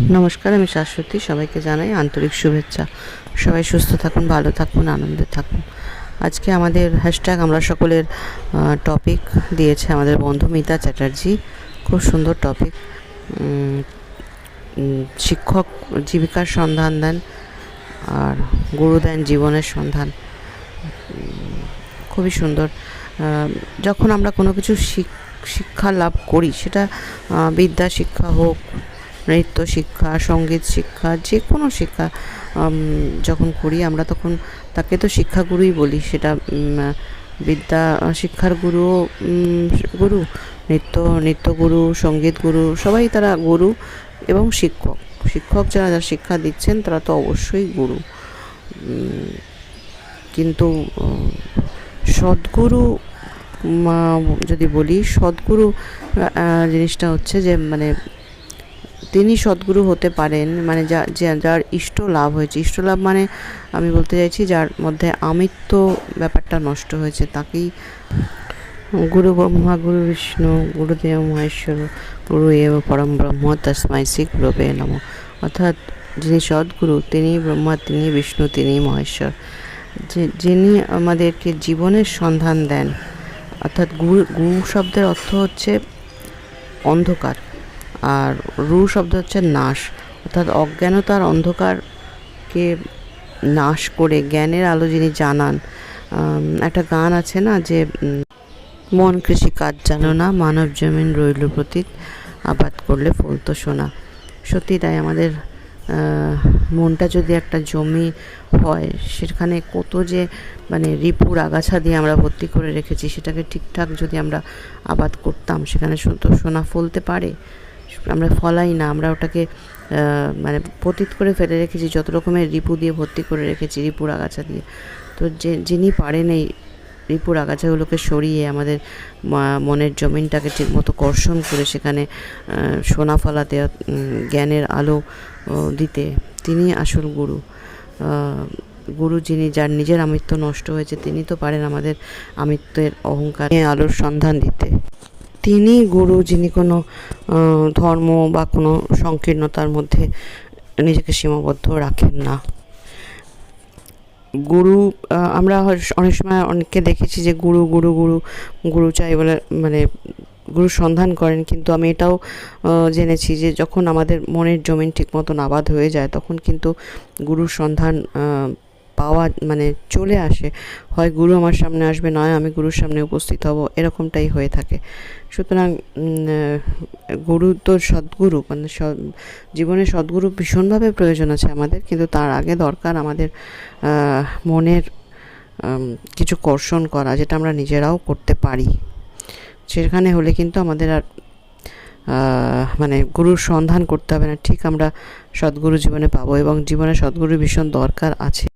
নমস্কার, আমি শাশ্বতী। সবাইকে জানাই আন্তরিক শুভেচ্ছা। সবাই সুস্থ থাকুন, ভালো থাকুন, আনন্দে থাকুন। আজকে আমাদের হ্যাশট্যাগ আমরা সকলের টপিক দিয়েছে আমাদের বন্ধু মিতা চ্যাটার্জি। খুব সুন্দর টপিক শিক্ষক জীবিকার সন্ধান দেন আর গুরু দেন জীবনের সন্ধান। খুবই সুন্দর। যখন আমরা কোনো কিছু শিক- শিক্ষা লাভ করি, সেটা বিদ্যা শিক্ষা হোক নৃত্য শিক্ষা, সংগীত শিক্ষা যে কোনো শিক্ষা যখন করি আমরা তখন তাকে তো শিক্ষাগুরুই বলি। সেটা বিদ্যা শিক্ষার গুরু গুরু, নৃত্য, নৃত্যগুরু, সংগীত গুরু, সবাই তারা গুরু এবং শিক্ষক। শিক্ষক যারা যারা শিক্ষা দিচ্ছেন তারা তো অবশ্যই গুরু। কিন্তু সদ্গুরু যদি বলি, সদ্গুরু জিনিসটা হচ্ছে যে মানে তিনি সদ্গুরু হতে পারেন মানে যা যার ইষ্ট লাভ হয়েছে। ইষ্ট লাভ মানে আমি বলতে চাইছি যার মধ্যে আমিত্ব ব্যাপারটা নষ্ট হয়েছে, তাকেই গুরু ব্রহ্মা, গুরু বিষ্ণু, গুরুদেব, মহেশ্বর, গুরু এব পরম ব্রহ্ম তস্মাই শ্রী গুরবে নম। অর্থাৎ যিনি সদ্গুরু, তিনি ব্রহ্মা, তিনি বিষ্ণু, তিনি মহেশ্বর। যে, যিনি আমাদেরকে জীবনের সন্ধান দেন, অর্থাৎ গুরু গুরু শব্দের অর্থ হচ্ছে অন্ধকার। আর রু শব্দ হচ্ছে নাশ। অর্থাৎ অজ্ঞানতার অন্ধকারকে নাশ করে জ্ঞানের আলো যিনি জানান একটা গান আছে না যে মন কৃষি কাজ জানো না, মানব জমিন রইল প্রতীক, আবাদ করলে ফলতো সোনা। সত্যি তাই আমাদের মনটা যদি একটা জমি হয়, সেখানে কত যে মানে রিপুর আগাছা দিয়ে আমরা ভর্তি করে রেখেছি, সেটাকে ঠিকঠাক যদি আমরা আবাদ করতাম, সেখানে সোনা ফলতে পারে। আমরা ফলাই না, আমরা ওটাকে মানে পতিত করে ফেলে রেখেছি, যত রকমের রিপু দিয়ে ভর্তি করে রেখেছি রিপুর আগাছা দিয়ে। তো যে, যিনি পারেন এই রিপুর আগাছাগুলোকে সরিয়ে আমাদের মনের জমিনটাকে ঠিকমতো কর্ষণ করে সেখানে সোনা ফলাতে জ্ঞানের আলো দিতে তিনি আসল গুরু। গুরু যিনি যার নিজের আমিত্ব নষ্ট হয়েছে, তিনি তো পারেন আমাদের আমিত্বের অহংকার আলোর সন্ধান দিতে। তিনি গুরু, যিনি কোনো ধর্ম বা কোনো সংকীর্ণতার মধ্যে নিজেকে সীমাবদ্ধ রাখেন না। গুরু আমরা অনেক সময় অনেককে দেখেছি যে গুরু গুরু গুরু গুরু চাই বলে মানে গুরু সন্ধান করেন, কিন্তু আমি এটাও জেনেছি যে যখন আমাদের মনের জমিন ঠিক মতন আবাদ হয়ে যায়, তখন কিন্তু গুরুর সন্ধান পাওয়া মানে চলে আসে, হয় গুরু আমার সামনে আসবে, নয় আমি গুরুর সামনে উপস্থিত হব, এরকমটাই হয়ে থাকে। সুতরাং গুরু তো সদ্গুরু মানে জীবনে সদ্গুরু ভীষণভাবে প্রয়োজন আছে আমাদের, কিন্তু তার আগে দরকার আমাদের মনের কিছু কর্ষণ করা, যেটা আমরা নিজেরাও করতে পারি। সেখানে হলে কিন্তু আমাদের আর মানে গুরুর সন্ধান করতে হবে না, ঠিক আমরা সদ্গুরু জীবনে পাবো এবং জীবনে সদ্গুরু ভীষণ দরকার আছে।